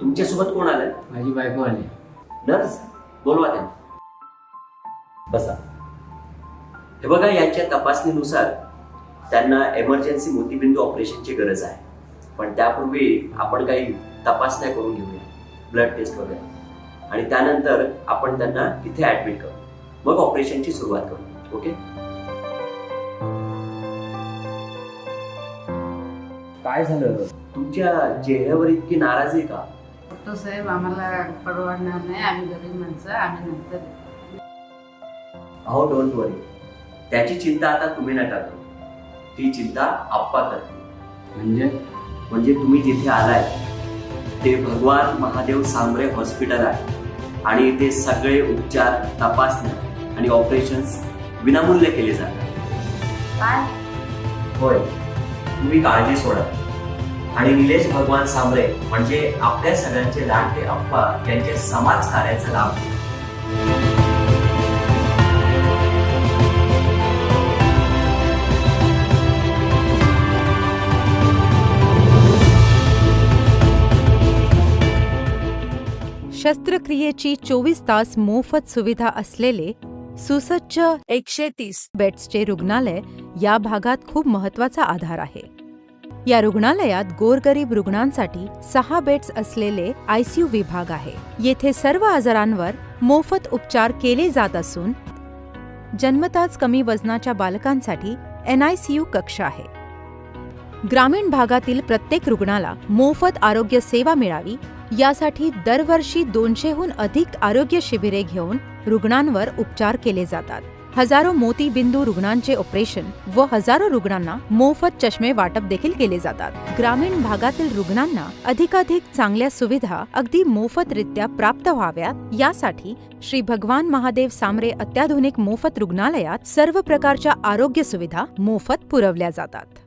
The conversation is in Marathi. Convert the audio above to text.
तुमच्यासोबत कोण आलं माझी बायको आली. नर्स? बोलवा त्यांना. बसा. हे बघा यांच्या तपासणीनुसार त्यांना एमर्जन्सी मोतीबिंदू ऑपरेशनची गरज आहे. पण त्यापूर्वी आपण काही तपासण्या करून घेऊया. ब्लड टेस्ट वगैरे. आणि त्यानंतर आपण त्यांना इथे ऍडमिट करू. मग ऑपरेशनची सुरुवात करू. ओके काय झालं तुमच्या चेहऱ्यावर इतकी नाराजी आहे का? डॉक्टर साहेब आम्हाला परवडणार नाही. आम्ही गरीब माणसं आम्ही नंतर अहो डोंट वरी त्याची चिंता आता तुम्ही नका करू. ती चिंता आप्पा करते म्हणजे? म्हणजे तुम्ही जिथे आलाय ते भगवान महादेव सांबरे हॉस्पिटल आहे. आणि इथे सगळे उपचार तपासण्या आणि ऑपरेशन्स विनामूल्य केले जातात. काय? होय. तुम्ही काळजी सोडा. आणि निलेश भगवान सांबरे म्हणजे आपल्या सगळ्यांचे लाडके अप्पा यांचे समाज कार्याचा लाभ. शस्त्रक्रियेची चोवीस तास मोफत सुविधा असलेले सुसज्ज एकशे तीस बेड्सचे रुग्णालय या भागात खूप महत्त्वाचा आधार आहे. या रुग्णालयात गोरगरीब रुग्णांसाठी सहा बेड्स असलेले आयसीयू विभाग आहे. येथे सर्व आजारांवर मोफत उपचार केले जात असून जन्मताच कमी वजनाच्या बालकांसाठी एनआयसीयू कक्ष आहे. ग्रामीण भागातील प्रत्येक रुग्णाला मोफत आरोग्य सेवा मिळावी यासाठी दरवर्षी दोनशेहून अधिक आरोग्य शिबिरे घेऊन रुग्णांवर उपचार केले जातात. हजारो मोतीबिंदू रुग्णांचे ऑपरेशन व हजारो रुग्णांना मोफत चष्मे वाटप देखील केले जातात. ग्रामीण भागातील रुग्णांना अधिकाधिक चांगल्या सुविधा अगदी मोफतरित्या प्राप्त व्हाव्यात. यासाठी श्री भगवान महादेव सामरे अत्याधुनिक मोफत रुग्णालयात सर्व प्रकारच्या आरोग्य सुविधा मोफत पुरवल्या जातात.